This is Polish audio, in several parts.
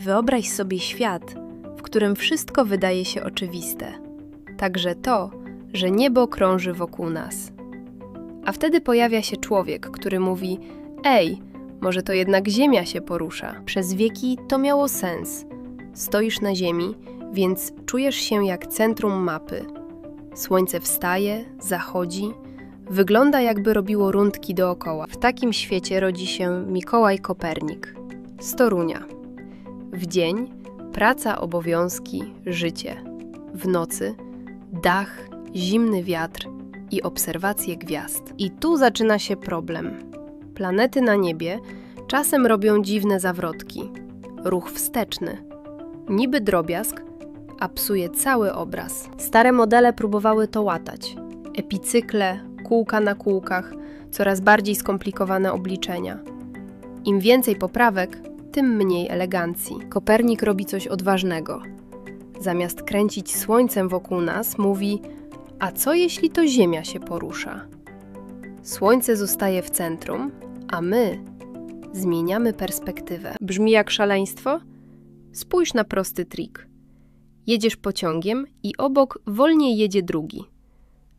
Wyobraź sobie świat, w którym wszystko wydaje się oczywiste, także to, że niebo krąży wokół nas. A wtedy pojawia się człowiek, który mówi: Ej, może to jednak Ziemia się porusza. Przez wieki to miało sens. Stoisz na Ziemi, więc czujesz się jak centrum mapy. Słońce wstaje, zachodzi, wygląda jakby robiło rundki dookoła. W takim świecie rodzi się Mikołaj Kopernik z Torunia. W dzień praca, obowiązki, życie. W nocy dach, zimny wiatr i obserwacje gwiazd. I tu zaczyna się problem. Planety na niebie czasem robią dziwne zawrotki. Ruch wsteczny. Niby drobiazg, a psuje cały obraz. Stare modele próbowały to łatać. Epicykle, kółka na kółkach, coraz bardziej skomplikowane obliczenia. Im więcej poprawek, tym mniej elegancji. Kopernik robi coś odważnego. Zamiast kręcić słońcem wokół nas, mówi: A co jeśli to Ziemia się porusza? Słońce zostaje w centrum, a my zmieniamy perspektywę. Brzmi jak szaleństwo? Spójrz na prosty trik. Jedziesz pociągiem i obok wolniej jedzie drugi.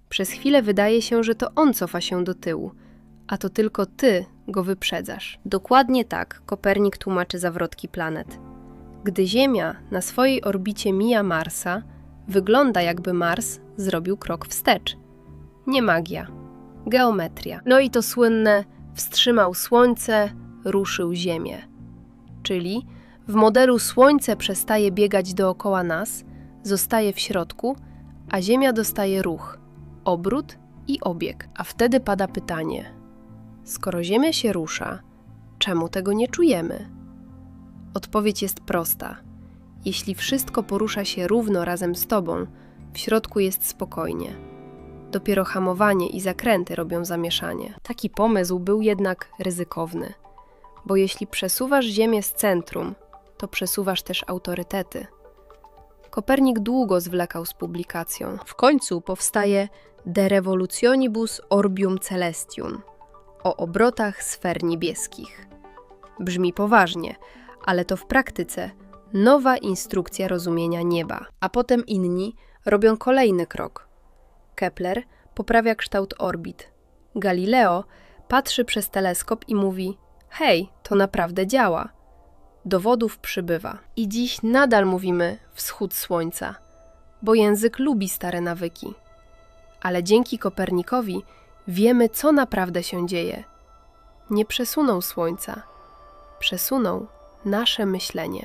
Przez chwilę wydaje się, że to on cofa się do tyłu, a to tylko ty go wyprzedzasz. Dokładnie tak Kopernik tłumaczy zawrotki planet. Gdy Ziemia na swojej orbicie mija Marsa, wygląda jakby Mars zrobił krok wstecz. Nie magia, geometria. No i to słynne wstrzymał Słońce, ruszył Ziemię. Czyli w modelu Słońce przestaje biegać dookoła nas, zostaje w środku, a Ziemia dostaje ruch, obrót i obieg. A wtedy pada pytanie: skoro Ziemia się rusza, czemu tego nie czujemy? Odpowiedź jest prosta. Jeśli wszystko porusza się równo razem z tobą, w środku jest spokojnie. Dopiero hamowanie i zakręty robią zamieszanie. Taki pomysł był jednak ryzykowny, bo jeśli przesuwasz Ziemię z centrum, to przesuwasz też autorytety. Kopernik długo zwlekał z publikacją. W końcu powstaje De Revolutionibus Orbium Celestium o obrotach sfer niebieskich. Brzmi poważnie, ale to w praktyce nowa instrukcja rozumienia nieba. A potem inni robią kolejny krok. Kepler poprawia kształt orbit. Galileo patrzy przez teleskop i mówi: Hej, to naprawdę działa. Dowodów przybywa. I dziś nadal mówimy wschód słońca, bo język lubi stare nawyki. Ale dzięki Kopernikowi wiemy, co naprawdę się dzieje. Nie przesunął słońca, przesunął nasze myślenie.